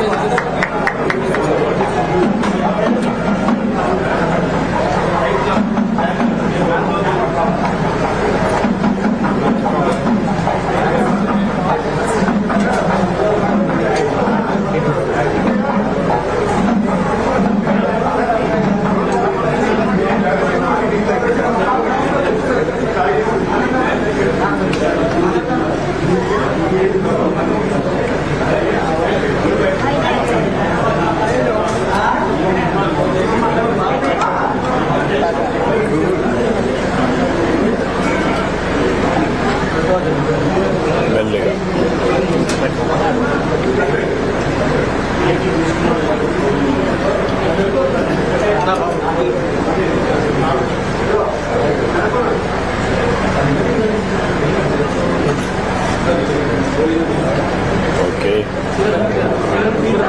Thank you.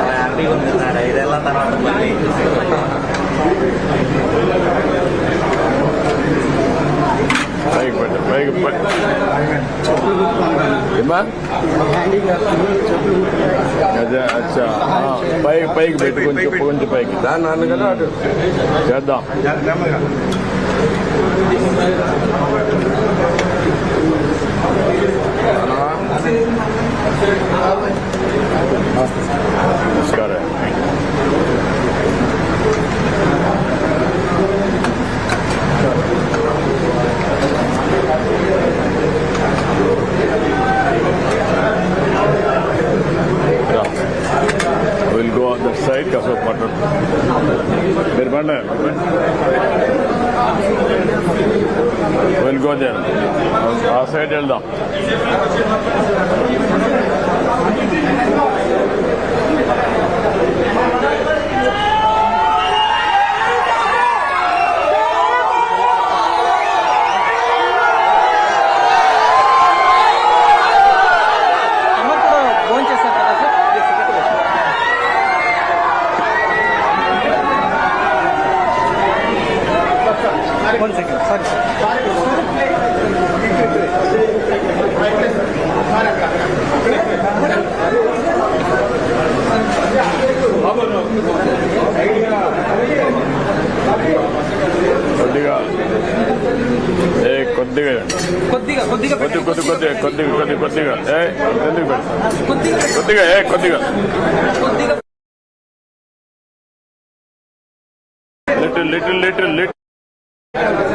హ్యాపీగా ఉంది sir ఐదేళ్ళ తర్వాత మళ్ళీ పైకి పైకి పెట్టు అదే అచ్చా పైకి పైకి పెట్టు కొంచెం కొంచెం పైకి దాని కదా అటు చేద్దాం చేద్దాం Got it. We'll go on that side, Kaso Partner. Birbanda. We'll go there. Our side, Elda. కొద్దిగా ఏ కొద్దిగా కొద్దిగా కొద్దిగా కొద్ది కొద్ది కొద్దిగా కొద్దిగా కొద్ది కొద్దిగా ఏ ఎందుకు పెట్టు కొద్దిగా కొద్దిగా ఏ కొద్దిగా కొద్దిగా లిటిల్ లిటిల్ లిటిల్ లిటిల్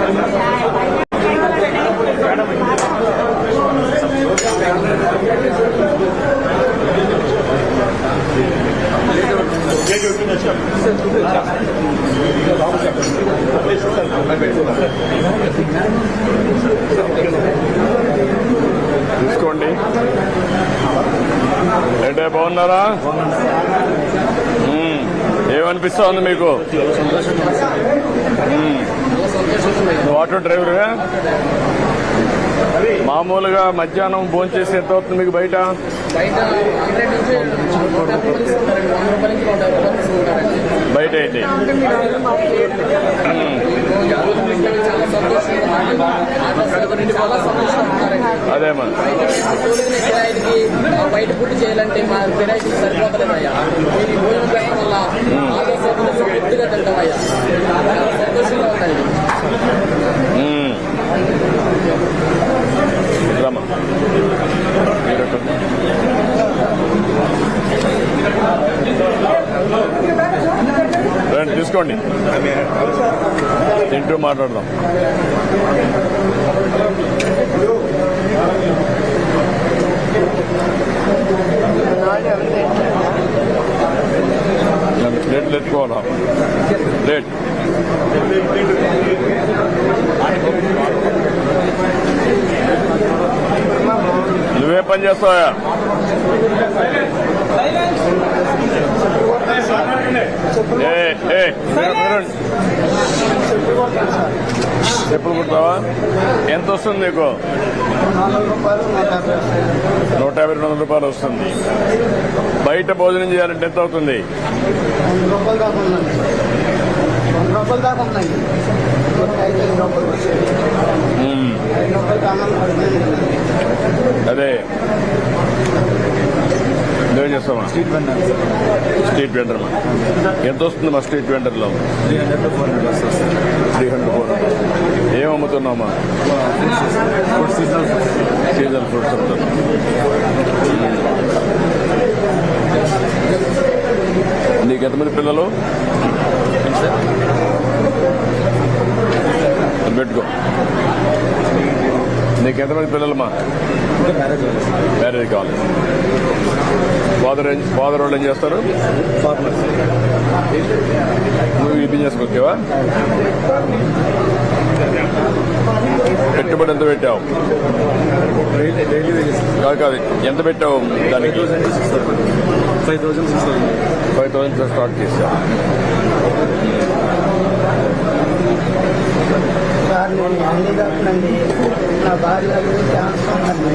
ఏంటే బాగున్నారా? మ్మ్. ఏమనిపిస్తా ఉంది మీకు ఆటో డ్రైవర్గా? మామూలుగా మధ్యాహ్నం భోంచేసి ఎంత అవుతుంది మీకు బయట? బయట హండ్రెడ్ బయట అయితే. సంతోషంగా ఉన్నారండి అదే బయట పుట్టి చేయాలంటే మా కిరాయికి సరిపోతలేదయ్యా ఈ భోజనం పెట్టడం వల్ల పూర్తిగా తింటామయ్యా సంతోషంగా ఉందండి మీరు రండి తీసుకోండి తింటూ మాట్లాడదాం. నన్ను ప్లేట్లు ఎత్తుకోవాలా ప్లేట్. నువ్వే పని చేస్తావా ఏ ఏ మీరు- చెప్పులు కుడతావా? ఎంత వస్తుంది నీకు? నూట యాభై రెండు వందల రూపాయలు వస్తుంది. బయట భోజనం చేయాలంటే ఎంత అవుతుంది? అదే. నువ్వేం చేస్తావా? స్ట్రీట్ వెండర్ వెండర్ ఎంత వస్తుంది మా street వెండర్లో? Three hundred four. Hundred వస్తుంది త్రీ హండ్రెడ్ ఫోర్ ఏం అమ్ముతున్నామా సీజనల్ సీజన్ ఫ్రూట్స్ అమ్ముతున్నాం నీకు ఎంతమంది పిల్లలు? పెట్టుకో. నీకు ఎంతమంది అవ్వాలి సార్ మ్యారేజ్ కావాలి. ఫాదర్ ఏం ఫాదర్ వాళ్ళు ఏం చేస్తారు? నువ్వు ఈ బిజినెస్ వచ్చావా? పెట్టుబడి ఎంత పెట్టావు? కాదు కాదు ఎంత పెట్టావు దానికి? Five thousand six thousand. Five thousand start చేశావు. సార్ నేను హ్యాండిక్యాప్ అండి నా క్యాన్సర్ ఉందండి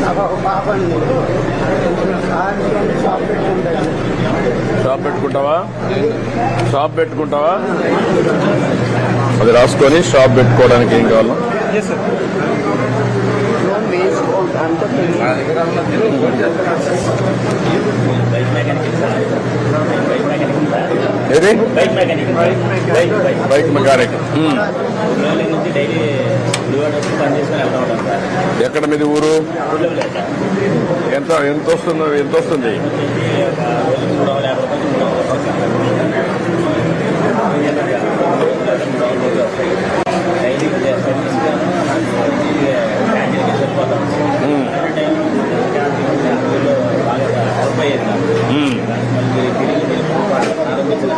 నాకు ఒక పాప అండి షాప్ పెట్టుకుంటాను షాప్ పెట్టుకుంటావా షాప్ పెట్టుకుంటావా అది రాసుకొని షాప్ పెట్టుకోవడానికి ఏం కావాలా వేసుకుంటాను ఏది? బైక్ మెకానిక్ ఉంటాం సార్ ఎక్కడ మీది ఊరు? ఎంత ఎంత వస్తుంది ఎంత వస్తుంది? వచ్చేసి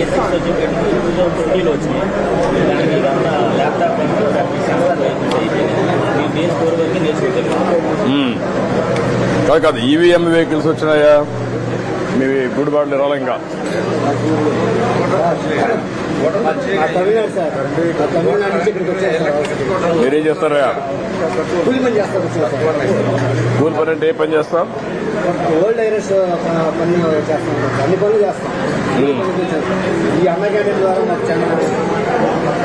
బీఎస్ ఫోర్ టూ థౌసండ్ ట్వంటీలో వచ్చింది దానికి ఇదంతా ల్యాప్టాప్ మీ బీఎస్ ఫోర్ వరకు నేర్చుకోగలిగాం కాదు కాదు ఈవీఎం వెహికల్స్ వచ్చినాయా? మీ గుడిబాట్లు రాలే ఇంకా మీరేం చేస్తారా పని కూలి పని అంటే ఏ పని చేస్తాం? ఓల్డ్ ఐరస్ చేస్తాం. అన్ని పనులు చేస్తాం. ఈ అన్న క్యాంటీన్ ద్వారా మాకు చాలా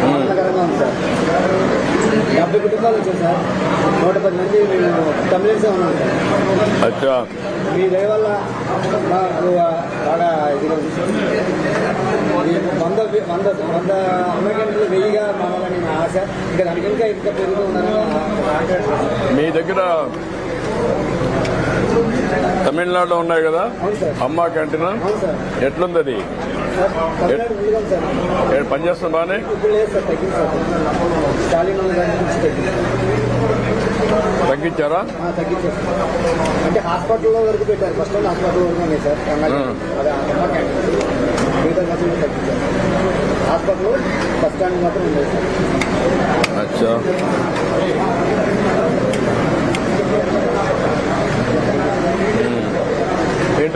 ఆనందకరంగా ఉంది సార్. డెబ్బై కుటుంబాలు వచ్చాయి సార్. నూట పది మంది మేము తమిళన్సే ఉన్నాం సార్. అచ్చా. మీ దయ వల్ల మాకు బాగా. ఈ వంద వంద వంద అన్న క్యాంటీన్లు వెయ్యిగా మారాలని నా ఆశ. ఇంకా దానికి ఇంకా ఇంకా పెరుగుతూ ఉందని మీ దగ్గర తమిళనాడులో ఉన్నాయి కదా? అమ్మా క్యాంటీన్? ఎట్లుంది అది? సార్ తమిళనాడు ఉంది సార్. ఏ పని చేస్తుంది బాగానే? తగ్గించారా? అంటే హాస్పిటల్లో వరకు పెట్టారు. ఫస్ట్ టైం హాస్పిటల్ వరకు సార్. బస్ స్టాండ్ మాత్రం ఉంది సార్. అచ్చా.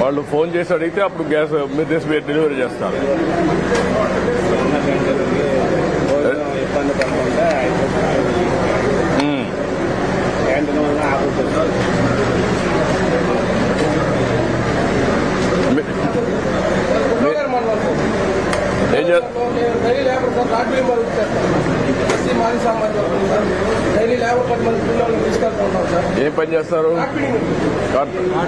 వాళ్ళు ఫోన్ చేసి అడిగితే అప్పుడు గ్యాస్ మీరు తీసి డెలివరీ చేస్తారు ఇబ్బంది పడకుండా ఉమ్. క్యాంటీన్ వల్ల ఆగుతుంది మీ- మీ- ఏం చే daily labour sir lottery work చేస్తాం ఎస్సీ మాది సామాజిక సార్ డైలీ లేబర్ పది మంది పిల్లల్ని తీసుకెళ్తూ ఉంటాం సార్ ఏం పని చేస్తారు లాటరీ కార్-